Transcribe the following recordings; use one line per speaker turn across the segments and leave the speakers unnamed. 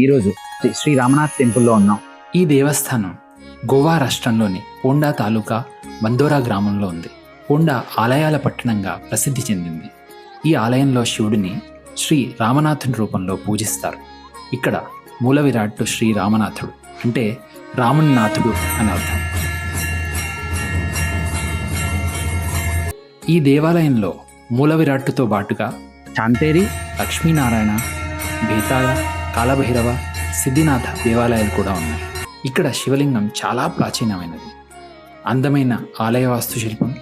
ఈరోజు శ్రీ- రామనాథ్ టెంపుల్లో ఉన్నాం.
ఈ దేవస్థానం గోవా రాష్ట్రంలోని పోండా తాలూకా మందోరా గ్రామంలో ఉంది. పోండా ఆలయాల పట్టణంగా ప్రసిద్ధి చెందింది. ఈ ఆలయంలో శివుడిని శ్రీ రామనాథుని రూపంలో పూజిస్తారు. ఇక్కడ మూల విరాట్టు శ్రీ రామనాథుడు అంటే రాముని నాథుడు అని అర్థం. ఈ దేవాలయంలో మూల విరాట్టుతో బాటుగా
చాంతేరి
లక్ష్మీనారాయణ బేతాళ కాలభైరవ సిద్ధినాథ దేవాలయాలు కూడా ఉన్నాయి. ఇక్కడ శివలింగం చాలా ప్రాచీనమైనది. అందమైన ఆలయ వాస్తుశిల్పం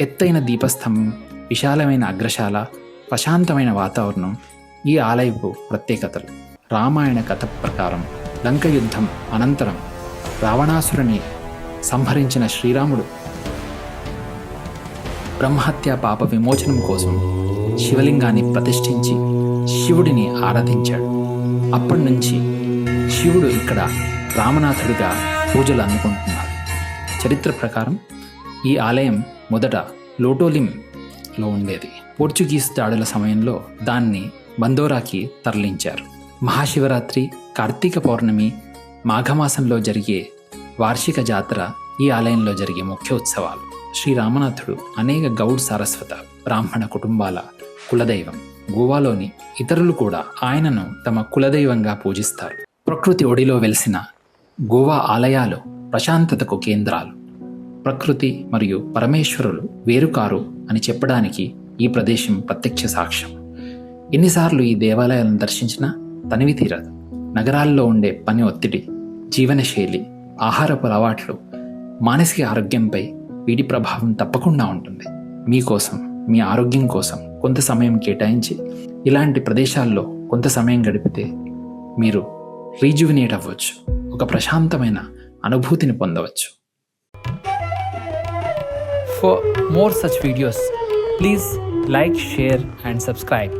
ఎత్తైన దీపస్తంభం విశాలమైన అగ్రశాల ప్రశాంతమైన వాతావరణం ఈ ఆలయపు ప్రత్యేకతలు. రామాయణ కథ ప్రకారం లంక యుద్ధం అనంతరం రావణాసురుని సంహరించిన శ్రీరాముడు బ్రహ్మహత్య పాప విమోచనం కోసం శివలింగాన్ని ప్రతిష్ఠించి శివుడిని ఆరాధించాడు. అప్పటి నుంచి శివుడు ఇక్కడ రామనాథుడిగా పూజలు అందుకుంటున్నారు. చరిత్ర ప్రకారం ఈ ఆలయం మొదట లోటోలింలో ఉండేది. పోర్చుగీస్ దాడుల సమయంలో దాన్ని బందోరాకి తరలించారు. మహాశివరాత్రి కార్తీక పౌర్ణమి మాఘమాసంలో జరిగే వార్షిక జాతర ఈ ఆలయంలో జరిగే ముఖ్య ఉత్సవాలు శ్రీ రామనాథుడు అనేక గౌడ్ సారస్వత బ్రాహ్మణ కుటుంబాల కులదైవం. గోవాలోని ఇతరులు కూడా ఆయనను తమ కులదైవంగా పూజిస్తారు. ప్రకృతి ఒడిలో వెలిసిన గోవా ఆలయాలు ప్రశాంతతకు కేంద్రాలు. ప్రకృతి మరియు పరమేశ్వరులు వేరుకారు అని చెప్పడానికి ఈ ప్రదేశం ప్రత్యక్ష సాక్ష్యం. ఎన్నిసార్లు ఈ దేవాలయాలను దర్శించినా తనివి తీరదు. నగరాల్లో ఉండే పని ఒత్తిడి జీవనశైలి ఆహారపు అలవాట్లు మానసిక ఆరోగ్యంపై వీటి ప్రభావం తప్పకుండా ఉంటుంది. మీకోసం మీ ఆరోగ్యం కోసం కొంత సమయం కేటాయించి ఇలాంటి ప్రదేశాల్లో కొంత సమయం గడిపితే మీరు రీజువినేట్ అవ్వచ్చు. ఒక ప్రశాంతమైన అనుభూతిని పొందవచ్చు.
For more such videos please like share and subscribe